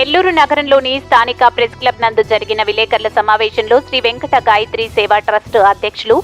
నెల్లూరు నగరంలోని స్థానిక press club నందు జరిగిన విలేకరుల సమావేశంలో శ్రీ వెంకట గాయత్రి సేవా ట్రస్ట్ అధ్యక్షులు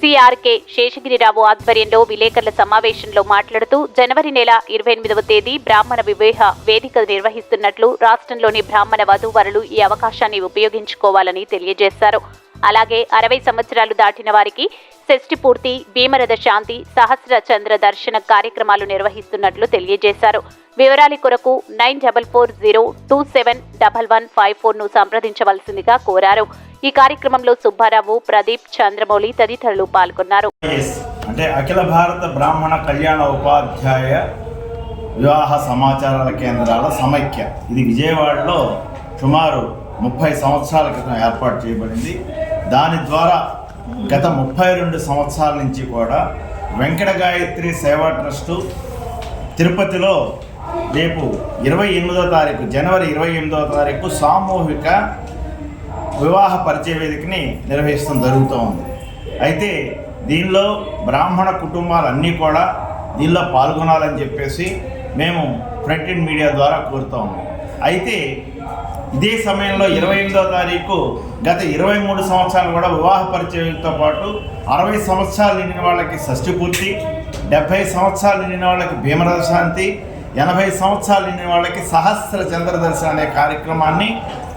సిఆర్కే శేషగిరిరావు ఆధ్వర్యంలో విలేకరుల సమావేశంలో మాట్లాడుతూ జనవరి నెల ఇరవై ఎనిమిదవ తేదీ బ్రాహ్మణ వివేహ వేదిక నిర్వహిస్తున్నట్లు రాష్ట్రంలోని బ్రాహ్మణ వధూవరులు ఈ అవకాశాన్ని ఉపయోగించుకోవాలని తెలియజేశారు. అలాగే అరవై సంవత్సరాలు దాటిన వారికి షష్టి పూర్తి భీమరథ శాంతి సహస్ర చంద్ర దర్శన కార్యక్రమాలు నిర్వహిస్తున్నట్లు తెలియజేశారు. వివరాల కొరకు nine double four zero two seven double one five ఫోర్ను సంప్రదించవలసిందిగా కోరారు. ఈ కార్యక్రమంలో సుబ్బారావు ప్రదీప్ చంద్రమౌళి తదితరులు పాల్గొన్నారు. అంటే అఖిల భారత బ్రాహ్మణ కళ్యాణ ఉపాధ్యాయ వివాహ సమాచారాల కేంద్రాల సమైక్య. ఇది విజయవాడలో సుమారు ముప్పై సంవత్సరాల క్రితం ఏర్పాటు చేయబడింది. దాని ద్వారా గత ముప్పై రెండు సంవత్సరాల నుంచి కూడా వెంకట గాయత్రి సేవా ట్రస్టు తిరుపతిలో రేపు ఇరవై ఎనిమిదో తారీఖు జనవరి ఇరవై ఎనిమిదో తారీఖు సామూహిక వివాహ పరిచయ వేదికని నిర్వహిస్తాం జరుగుతూ ఉంది. అయితే దీనిలో బ్రాహ్మణ కుటుంబాలన్నీ కూడా దీనిలో పాల్గొనాలని చెప్పేసి మేము ప్రింటెడ్ మీడియా ద్వారా కోరుతా ఉన్నాం. అయితే ఇదే సమయంలో ఇరవై ఎనిమిదో తారీఖు గత ఇరవై మూడు సంవత్సరాలు కూడా వివాహ పరిచయంతో పాటు అరవై సంవత్సరాలు నిండిన వాళ్ళకి షష్ఠి పూర్తి డెబ్భై సంవత్సరాలు నిండిన వాళ్ళకి భీమరథ శాంతి ఎనభై సంవత్సరాలు నిండిన వాళ్ళకి సహస్ర చంద్ర దర్శనం అనే కార్యక్రమాన్ని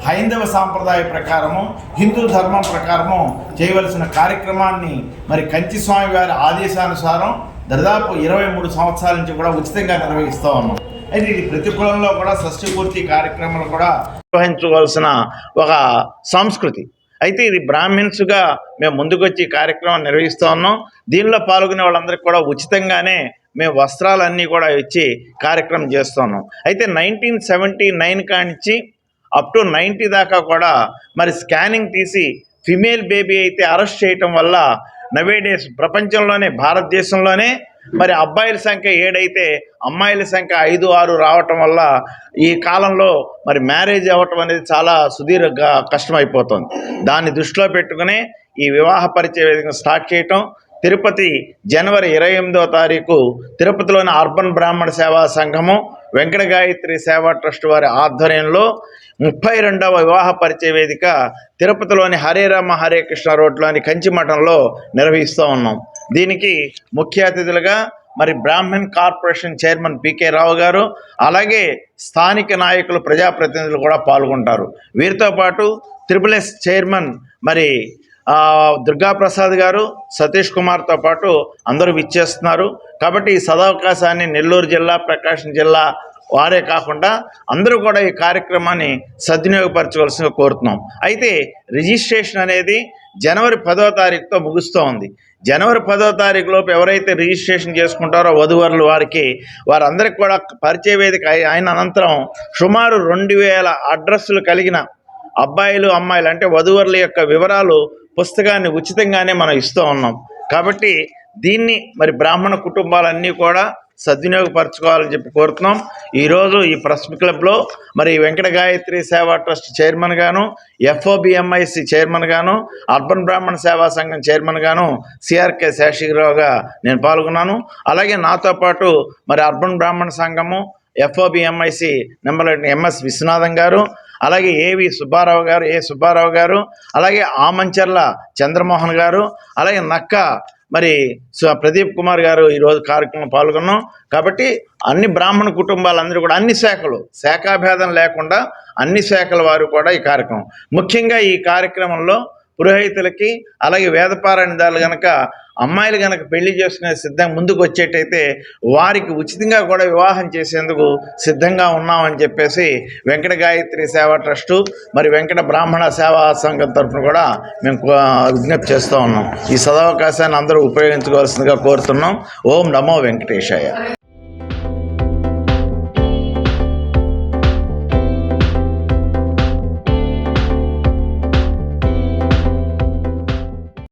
హైందవ సాంప్రదాయ ప్రకారము హిందూ ధర్మం ప్రకారము చేయవలసిన కార్యక్రమాన్ని మరి కంచి స్వామి వారి ఆదేశానుసారం దాదాపు ఇరవై మూడు సంవత్సరాల నుంచి కూడా ఉచితంగా నిర్వహిస్తూ ఉన్నాం. అయితే ఇది ప్రతి కులంలో కూడా షష్ఠీపూర్తి కార్యక్రమాలు కూడా నిర్వహించుకోవాల్సిన ఒక సంస్కృతి. అయితే ఇది బ్రాహ్మిన్స్గా మేము ముందుకొచ్చి ఈ కార్యక్రమం నిర్వహిస్తూ ఉన్నాం. దీనిలో పాల్గొనే వాళ్ళందరికీ కూడా ఉచితంగానే మేము వస్త్రాలన్నీ కూడా ఇచ్చి కార్యక్రమం చేస్తున్నాం అయితే నైన్టీన్ సెవెంటీ నైన్ కానించి అప్ టు నైంటీ దాకా కూడా మరి స్కానింగ్ తీసి ఫిమేల్ బేబీ అయితే అరెస్ట్ చేయటం వల్ల నవేడేస్ ప్రపంచంలోనే భారతదేశంలోనే మరి అబ్బాయిల సంఖ్య ఏడైతే అమ్మాయిల సంఖ్య ఐదు ఆరు రావటం వల్ల ఈ కాలంలో మరి మ్యారేజ్ అవ్వటం అనేది చాలా సుదీర్ఘ కష్టమైపోతుంది. దాన్ని దృష్టిలో పెట్టుకుని ఈ వివాహ పరిచయ వేదిక స్టార్ట్ చేయటం తిరుపతి జనవరి ఇరవై ఎనిమిదో తారీఖు తిరుపతిలోని అర్బన్ బ్రాహ్మణ సేవా సంఘము వెంకట గాయత్రి సేవా ట్రస్ట్ వారి ఆధ్వర్యంలో ముప్పై రెండవ వివాహ పరిచయ వేదిక తిరుపతిలోని హరే రామ హరే కృష్ణ రోడ్లోని కంచిమఠంలో నిర్వహిస్తూ ఉన్నాం. దీనికి ముఖ్య అతిథులుగా మరి Brahman corporation chairman PK Rao garu అలాగే స్థానిక నాయకులు ప్రజాప్రతినిధులు కూడా పాల్గొంటారు. వీరితో పాటు త్రిపుల్ ఎస్ చైర్మన్ మరి దుర్గాప్రసాద్ గారు సతీష్ కుమార్తో పాటు అందరూ విచ్చేస్తున్నారు. కాబట్టి ఈ సదవకాశాన్ని నెల్లూరు జిల్లా ప్రకాశం జిల్లా వారే కాకుండా అందరూ కూడా ఈ కార్యక్రమాన్ని సద్వినియోగపరచవలసిందిగా కోరుతున్నాం. అయితే రిజిస్ట్రేషన్ అనేది జనవరి పదో తారీఖుతో ముగుస్తూ ఉంది. జనవరి పదో తారీఖు లోపు ఎవరైతే రిజిస్ట్రేషన్ చేసుకుంటారో వధువరులు వారికి వారందరికి కూడా పరిచయ వేదిక అయిన అనంతరం సుమారు రెండు వేల అడ్రస్లు కలిగిన అబ్బాయిలు అమ్మాయిలు అంటే వధువరుల యొక్క వివరాలు పుస్తకాన్ని ఉచితంగానే మనం ఇస్తూ ఉన్నాం. కాబట్టి దీన్ని మరి బ్రాహ్మణ కుటుంబాలన్నీ కూడా సద్వినియోగపరచుకోవాలని చెప్పి కోరుతున్నాం. ఈరోజు ఈ ప్రెస్ క్లబ్లో మరి వెంకట గాయత్రి సేవా ట్రస్ట్ చైర్మన్ గాను ఎఫ్ఓబిఎంఐసి చైర్మన్ గాను అర్బన్ బ్రాహ్మణ సేవా సంఘం చైర్మన్ గాను సిఆర్కే శేషగిరిరావుగా నేను పాల్గొన్నాను. అలాగే నాతో పాటు మరి అర్బన్ బ్రాహ్మణ సంఘము ఎఫ్ఓబిఎంఐసి నెంబర్ ఎంఎస్ విశ్వనాథం గారు అలాగే ఏవి సుబ్బారావు గారు ఏ సుబ్బారావు గారు అలాగే ఆమంచర్ల చంద్రమోహన్ గారు అలాగే నక్క మరి సు- ప్రదీప్ కుమార్ గారు ఈరోజు కార్యక్రమం పాల్గొన్నాం. కాబట్టి అన్ని బ్రాహ్మణ కుటుంబాలందరూ కూడా అన్ని శాఖలు శాఖాభేదం లేకుండా అన్ని శాఖల వారు కూడా ఈ కార్యక్రమం. ముఖ్యంగా ఈ కార్యక్రమంలో పురోహితులకి అలాగే వేదపారాయణదారులు గనక అమ్మాయిలు గనక పెళ్ళి చేసుకునే సిద్ధంగా ముందుకు వచ్చేటైతే వారికి ఉచితంగా కూడా వివాహం చేసేందుకు సిద్ధంగా ఉన్నామని చెప్పేసి వెంకట గాయత్రి సేవా ట్రస్టు మరి వెంకట బ్రాహ్మణ సేవా సంఘం తరఫున కూడా మేము విజ్ఞప్తి చేస్తూ ఉన్నాం. ఈ సదవకాశాన్ని అందరూ ఉపయోగించుకోవాల్సిందిగా కోరుతున్నాం. ఓం నమో వెంకటేశాయ.